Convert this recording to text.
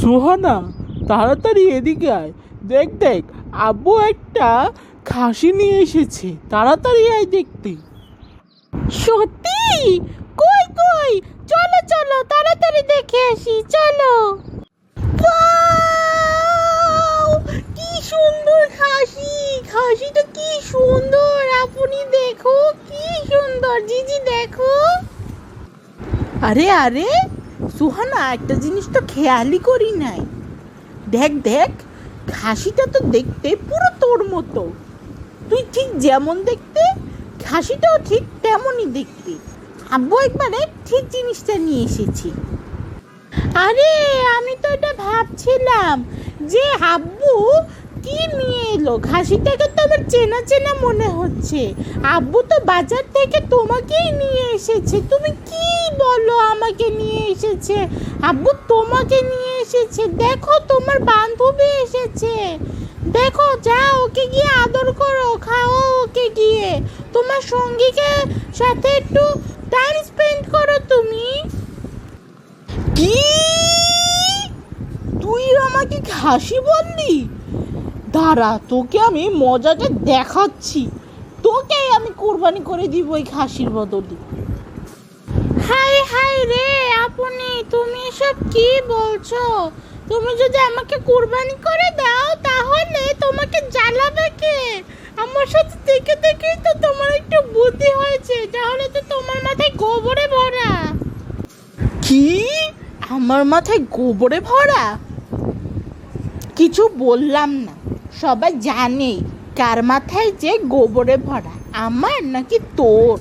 সোহানা, তাড়াতাড়ি এদিকে আয়। দেখ দেখ, আব্বু একটা খাসি নিয়ে এসেছে। তাড়াতাড়ি আয় দেখতে। সত্যি? কই কই? চলো চলো, তাড়াতাড়ি দেখে আসি, চলো! কি সুন্দর খাসি। খাসিটা কি সুন্দর। আপনি দেখো, কি সুন্দর। জিজি, দেখো। আরে আরে সুহানা, একটা জিনিস তো খেয়ালই করি নাই। দেখ দেখ, খাসিটা তো দেখতে পুরো তোর মতো। তুই ঠিক যেমন দেখতে, খাসিটাও ঠিক তেমনই দেখতে। আব্বু একবারে ঠিক জিনিসটা নিয়ে এসেছি। আরে, আমি তো এটা ভাবছিলাম যে আব্বু কি নিয়ে এলো? খাসিটাকে তো আমার চেনা চেনা মনে হচ্ছে। আব্বু তো বাজার থেকে তোমাকেই নিয়ে এসেছে। তুমি কি বলো আমাকে নিয়ে এসেছে? আব্বু তোমাকে নিয়ে এসেছে। দেখো, তোমার বান্ধবী এসেছে। দেখো যা ওকে গিয়ে আদর করো, খাও ওকে গিয়ে। তোমার সঙ্গীকে সাথে একটু টাইম স্পেন্ড করো তুমি। কি? তুই আমাকে খাসি বললি? দাঁড়া তোকে আমি মজাটা দেখাচ্ছি। তোকে আমি কোরবানি করে দিব ওই খাসির বদলে। হাই হাই রে আপনি তুমি এসব কি বলছো? তুমি যদি আমাকে কোরবানি করে দাও তাহলে তোমাকে জ্বালাবে কে? আমার সাথে দেখে থেকেই তো তোমার একটু বুদ্ধি হয়েছে তাহলে তো তোমার মাথায় গোবরে ভরা। কি? আমার মাথায় গোবরে ভরা? কিছু বললাম না। সবাই জানে কার মাথায় যে গোবরে ভরা আমার নাকি তোর।